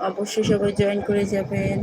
অবশ্যই সবাই জয়েন করে যাবেন।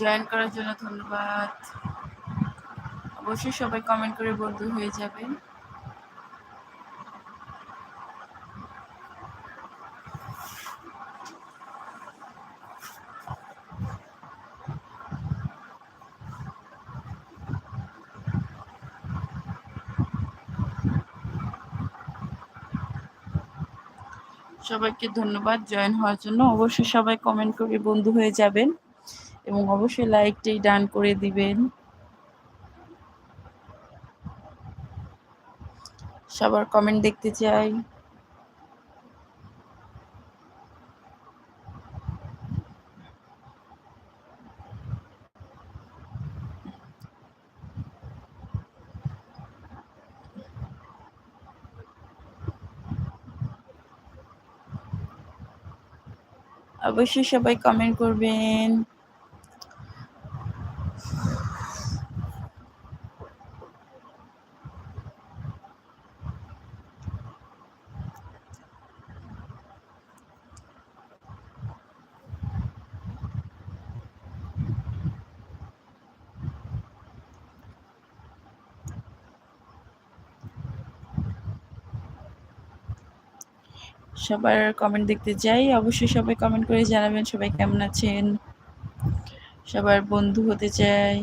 জয়েন করার জন্য ধন্যবাদ। অবশ্যই সবাই কমেন্ট করে বন্ধু হয়ে যাবেন। সবাইকে ধন্যবাদ জয়েন হওয়ার জন্য। অবশ্যই সবাই কমেন্ট করে বন্ধু হয়ে যাবেন। এবং অবশ্যই লাইকটাই ডান করে দিবেন। সবার কমেন্ট দেখতে চাই। অবশ্যই সবাই কমেন্ট করবেন। সবার কমেন্ট দেখতে চাই। অবশ্যই সবাই কমেন্ট করে জানাবেন সবাই কেমন আছেন। সবার বন্ধু হতে চাই।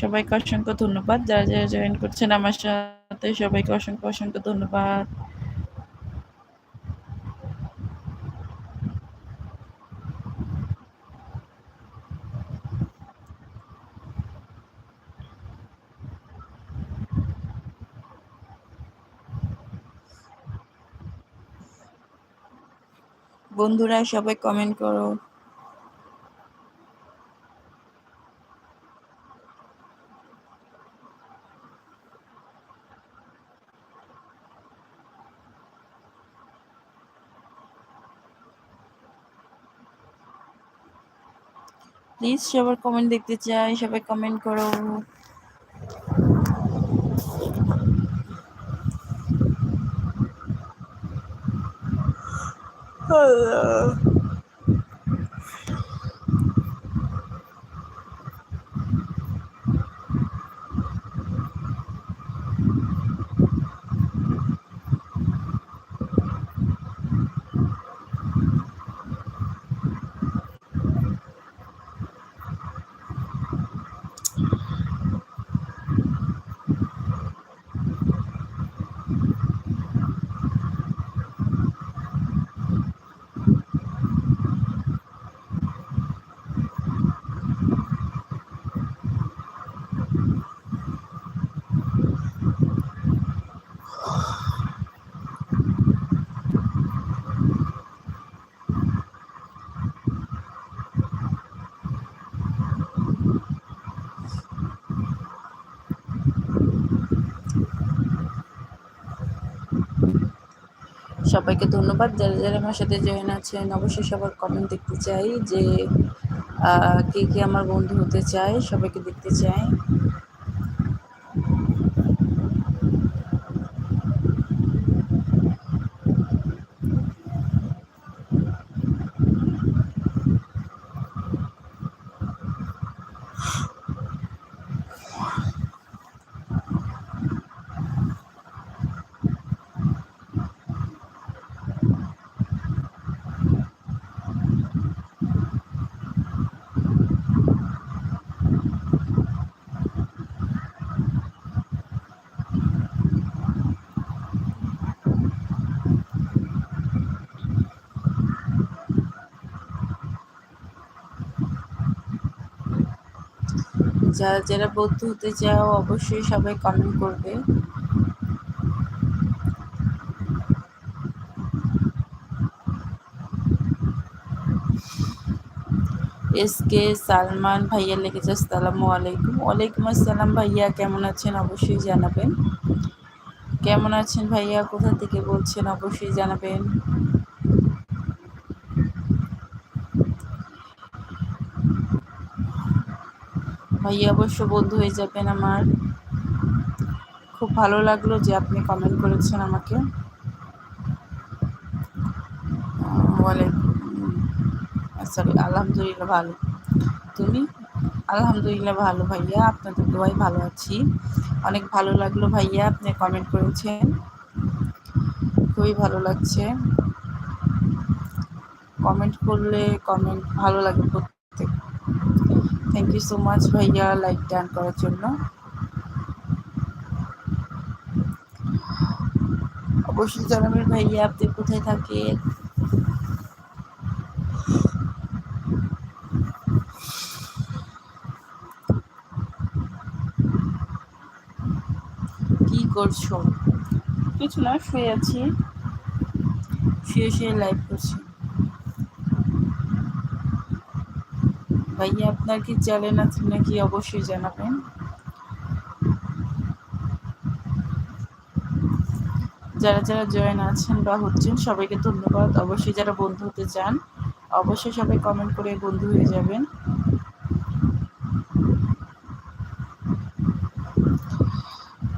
সবাইকে অসংখ্য ধন্যবাদ। যারা যারা জয়েন করছেন আমার সাথে সবাইকে অসংখ্য অসংখ্য ধন্যবাদ। বন্ধুরা সবাই কমেন্ট করো। প্লিজ সবার কমেন্ট দেখতে চাই সবাই কমেন্ট করো। Allah. সবাইকে ধন্যবাদ। যারা যারা আমার সাথে জয়েন আছেন, অবশ্যই সবার কমেন্ট দেখতে চাই যে কে কে আমার বন্ধু হতে চায়, সবাইকে দেখতে চাই। যারা যারা বৌদ্ধ হতে চাও, অবশ্যই সবাই কমেন্ট করবে। এস কে সালমান ভাইয়া লেগেছে আসসালামু আলাইকুম। ওয়ালাইকুম আসসালাম ভাইয়া, কেমন আছেন? অবশ্যই জানাবেন। কেমন আছেন ভাইয়া? কোথা থেকে বলছেন? অবশ্যই জানাবেন। ভাইয়া অবশ্য বন্ধু হয়ে যাবেন আমার। খুব ভালো লাগল যে আপনি কমেন্ট করেছেন আমাকে। সরি আলহামদুলিল্লাহ ভালো। তুমি? আলহামদুলিল্লাহ ভালো ভাইয়া, আপনাদের দোয়াই ভালো আছি। অনেক ভালো লাগল ভাইয়া, আপনি কমেন্ট করেছেন। খুবই ভালো লাগছে। কমেন্ট করলে কমেন্ট ভালো লাগে থ্যাংক ইউ সো মাচ ভাইয়া লাইক ডান করার জন্য। অবশ্যই জানাবেন ভাইয়া আপনি কোথায় থাকেন? কি করছ? কিছু না শুয়ে আছি। শুয়ে শুয়ে লাইভ করছি। ভাইয়া, আপনার কি চ্যানেল আছে নাকি অবশ্যই জানাবেন। যারা যারা জয়েন আছেন বা হচ্ছেন, সবাইকে ধন্যবাদ। অবশ্যই যারা বন্ধু হতে চান, অবশ্যই সবাই কমেন্ট করে বন্ধু হয়ে যাবেন।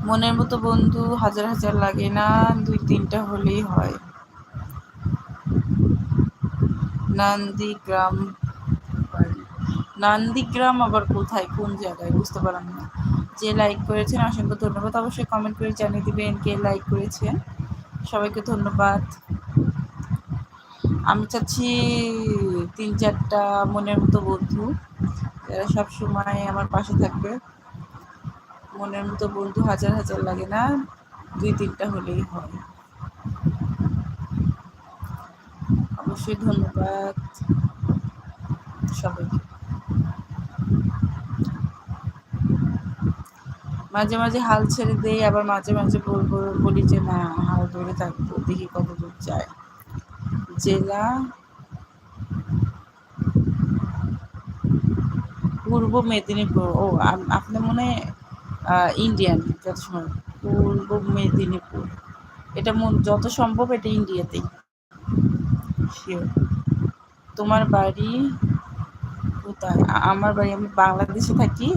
মনের মতো বন্ধু হাজার হাজার লাগে না, দুই তিনটা হলেই হয়। নান্দিগ্রাম নান্দিগ্রাম আবার কোথায়? কোন জায়গায়? বুঝতে পারলাম না। যে লাইক করেছেন, অসংখ্য ধন্যবাদ। অবশ্যই কমেন্ট করে জানিয়ে দিবেন কে লাইক করেছেন। সবাইকে ধন্যবাদ। আমি চাচ্ছি তিন চারটা মনের মতো বন্ধু, যারা সব সময় আমার পাশে থাকবে। মনের মতো বন্ধু হাজার হাজার লাগে না, দুই তিনটা হলেই হয়। অবশ্যই ধন্যবাদ সবাইকে। মাঝে মাঝে হাল ছেড়ে দেই, আবার মাঝে মাঝে বলব, বলি যে না, হাল ধরে থাকব, দেখি কত দূর যায়। জেলা পূর্ব মেদিনীপুর, ও আপনি মনে ইন্ডিয়ান যত সময়, পূর্ব মেদিনীপুর। এটা মন, যত সম্ভব এটা ইন্ডিয়াতেই শিওর তোমার বাড়ি? ভুটান আমার বাড়ি আমি বাংলাদেশে থাকি,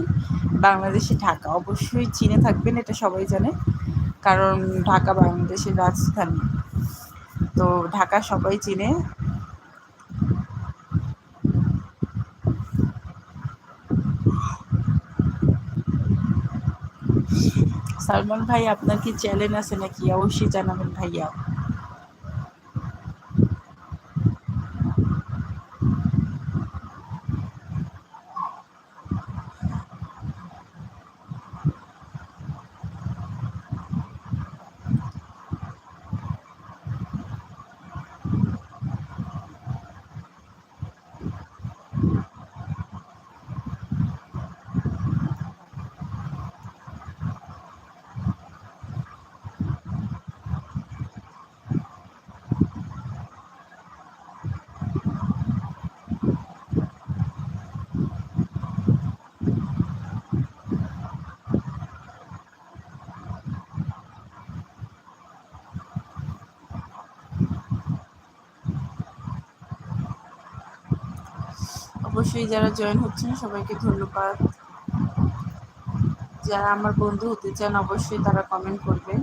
বাংলাদেশে ঢাকা। অবশ্যই চীনে থাকবেন, এটা সবাই জানে। কারণ ঢাকা বাংলাদেশের রাজধানী। তো ঢাকা সবাই চিনে। সালমান ভাই, আপনার কি চ্যালেঞ্জ আছে নাকি? অবশ্যই জানাবেন ভাইয়া। অবশ্যই যারা জয়েন হচ্ছেন, সবাইকে ধন্যবাদ। যারা আমার বন্ধু হতে চান, অবশ্যই তারা কমেন্ট করবেন।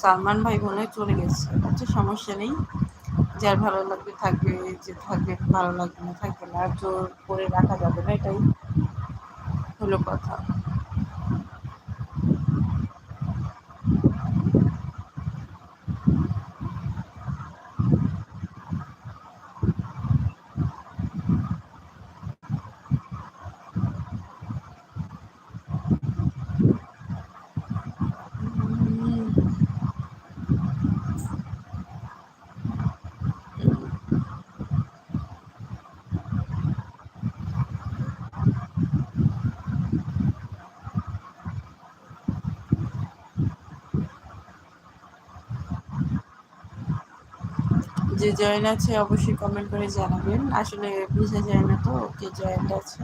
সালমান ভাই মনে হয় চলে গেছে। আচ্ছা সমস্যা নেই। যার ভালো লাগবে থাকবে, যে থাকবে ভালো লাগবে না থাকবে না, আর জোর করে রাখা যাবে না, এটাই হলো কথা। যে জয়েন আছে অবশ্যই কমেন্ট করে জানাবেন। আসলে বোঝা যায় না তো কে জয়েন্ট আছে।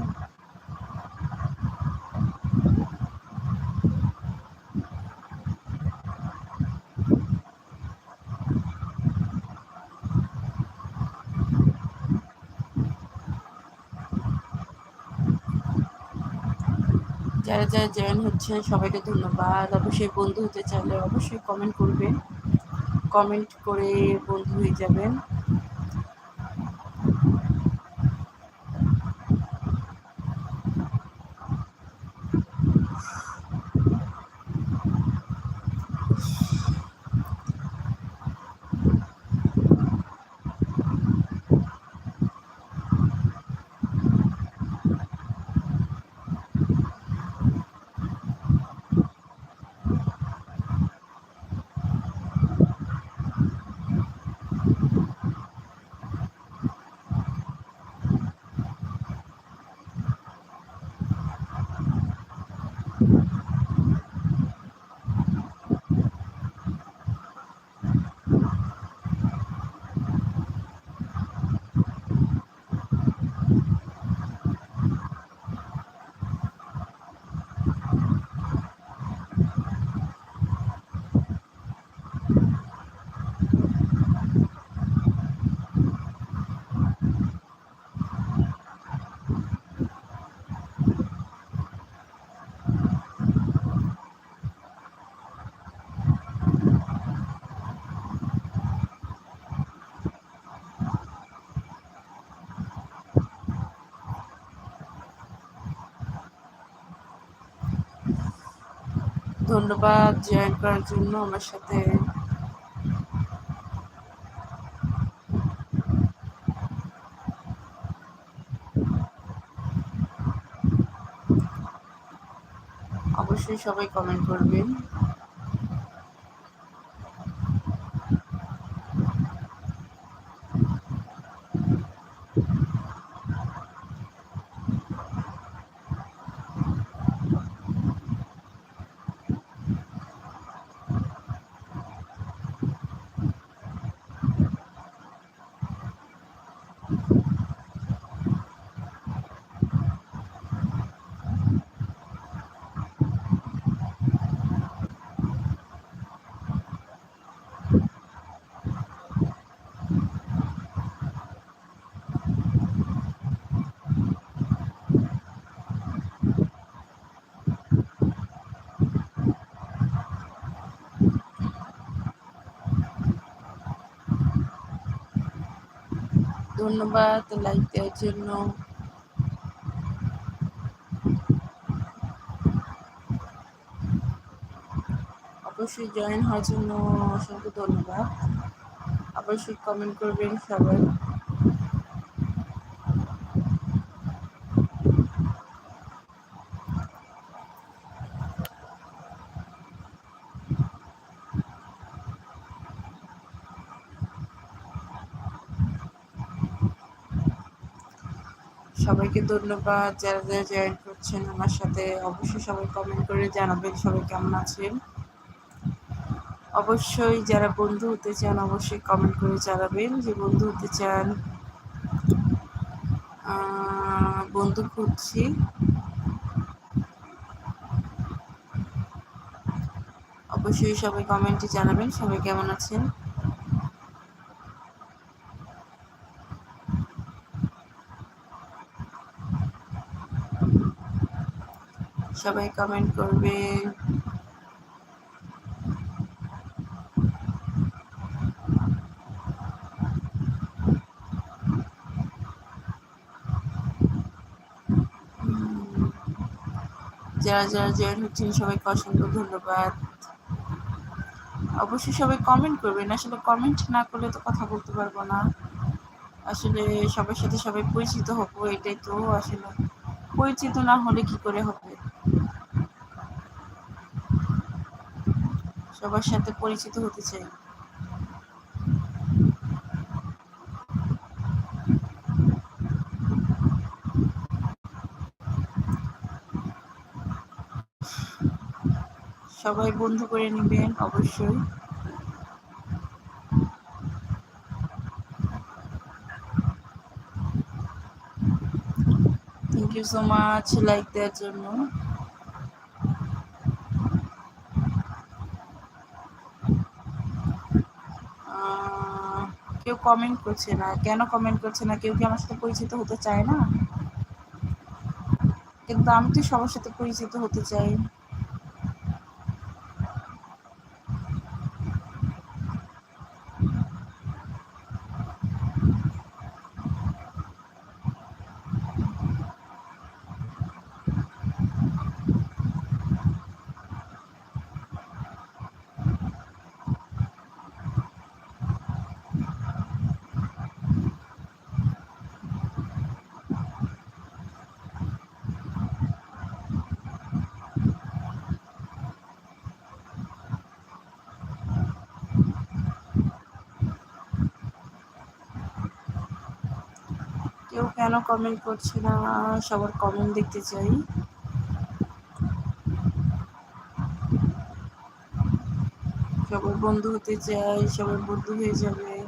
যারা যারা জয়েন হচ্ছে সবাইকে ধন্যবাদ। অবশ্যই বন্ধু হতে চাইলে অবশ্যই কমেন্ট করবেন। কমেন্ট করে বন্ধু হয়ে যাবেন। ধন্যবাদ জয়েন করার জন্য আমার সাথে। অবশ্যই সবাই কমেন্ট করবেন। ধন্যবাদ লাইক দেওয়ার জন্য। অবশ্যই জয়েন হওয়ার জন্য অসংখ্য ধন্যবাদ। অবশ্যই কমেন্ট করবেন সবাই। সবাইকে ধন্যবাদ। যারা যারা জয়েন করছেন আমার সাথে অবশ্যই সবাই কমেন্ট করে জানাবেন সবাই কেমন আছেন। অবশ্যই যারা বন্ধু হতে চান অবশ্যই কমেন্ট করে জানাবেন যে বন্ধু হতে চান বন্ধু খুঁজছি। অবশ্যই সবাই কমেন্টে জানাবেন সবাই কেমন আছেন। সবাই কমেন্ট করবে। যারা যারা জয়েন হচ্ছেন, সবাইকে অসংখ্য ধন্যবাদ। অবশ্যই সবাই কমেন্ট করবেন। আসলে কমেন্ট না করলে তো কথা বলতে পারব না। আসলে সবার সাথে সবাই পরিচিত হব, এটাই তো। আসলে পরিচিত না হলে কি করে হবে? সবার সাথে পরিচিত হতে চাই। সবাই বন্ধু করে নেবেন, অবশ্যই। Thank you so much like দেওয়ার জন্য। কমেন্ট করছে না। কেন কমেন্ট করছে না? কেউ কি আমার সাথে পরিচিত হতে চায় না? কিন্তু আমি তো সবার সাথে পরিচিত হতে চাই কেউ কেন কমেন্ট করছে না, সবার কমেন্ট দেখতে চাই। সবার বন্ধু হতে চাই, সবার বন্ধু হয়ে যাবে।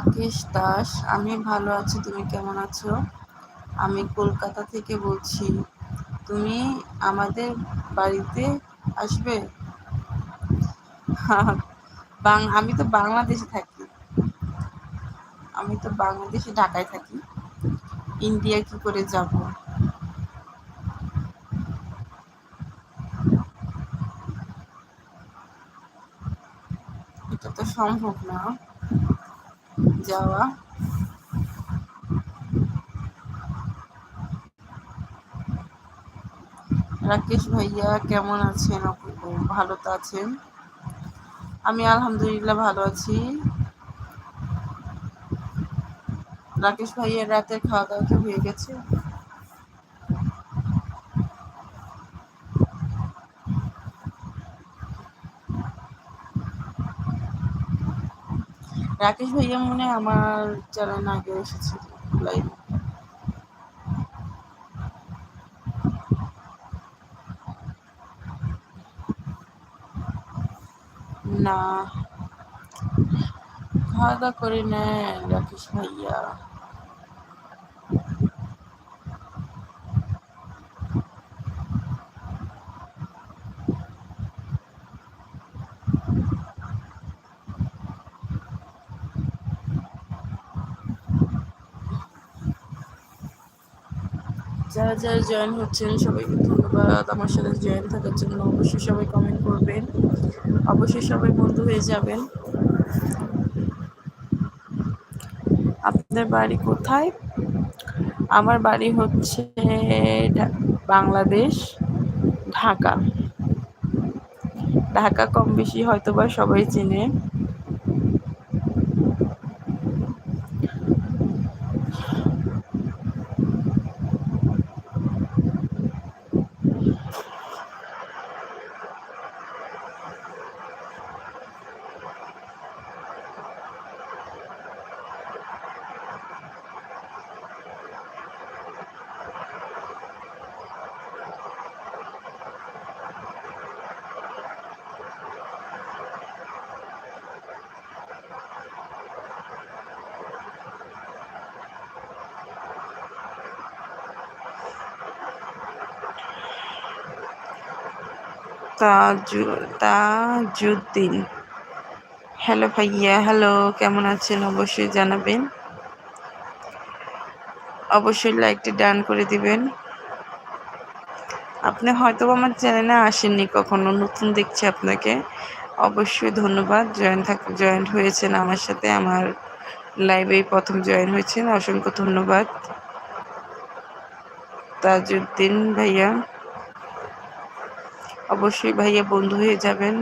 রাকেশ দাস, আমি ভালো আছি, তুমি কেমন আছো? আমি কলকাতা থেকে বলছি, তুমি আমাদের বাড়িতে আসবে? আমি তো বাংলাদেশে থাকি। আমি তো বাংলাদেশে, ঢাকায় থাকি। ইন্ডিয়া কি করে যাব? এটা তো সম্ভব না। যাওয়া রাকেশ ভাইয়া, কেমন আছেন? ভালো তো আছেন? আমি আলহামদুলিল্লাহ ভালো আছি। রাকেশ ভাইয়ের রাতের খাওয়া দাওয়া তো হয়ে গেছে? রাকেশ ভাইয়া মনে আমার চ্যানেল আগে এসেছে না। খাওয়া দাওয়া করে নেন রাকেশ ভাইয়া। যারা যারা জয়েন হচ্ছেন, সবাইকে ধন্যবাদ। আমার সাথে জয়েন থাকার জন্য অবশ্যই সবাই কমেন্ট করবেন। অবশ্যই সবাই বন্ধু হয়ে যাবেন। আপনাদের বাড়ি কোথায়? আমার বাড়ি হচ্ছে বাংলাদেশ, ঢাকা। ঢাকা কম বেশি হয়তো বা সবাই চেনে। তাজুদ্দিন। হ্যালো ভাইয়া হ্যালো কেমন আছেন? অবশ্যই জানাবেন। অবশ্যই লাইকটি ডান করে দিবেন। আপনি হয়তো আমার চ্যানেলে আসেননি কখনো, নতুন দেখছি আপনাকে। অবশ্যই ধন্যবাদ জয়েন থাক জয়েন্ট হয়েছেন আমার সাথে, আমার লাইভেই প্রথম জয়েন হয়েছেন, অসংখ্য ধন্যবাদ। তাজউদ্দিন ভাইয়া। অবশ্যই ভাইয়া বন্ধু হয়ে যাবেন।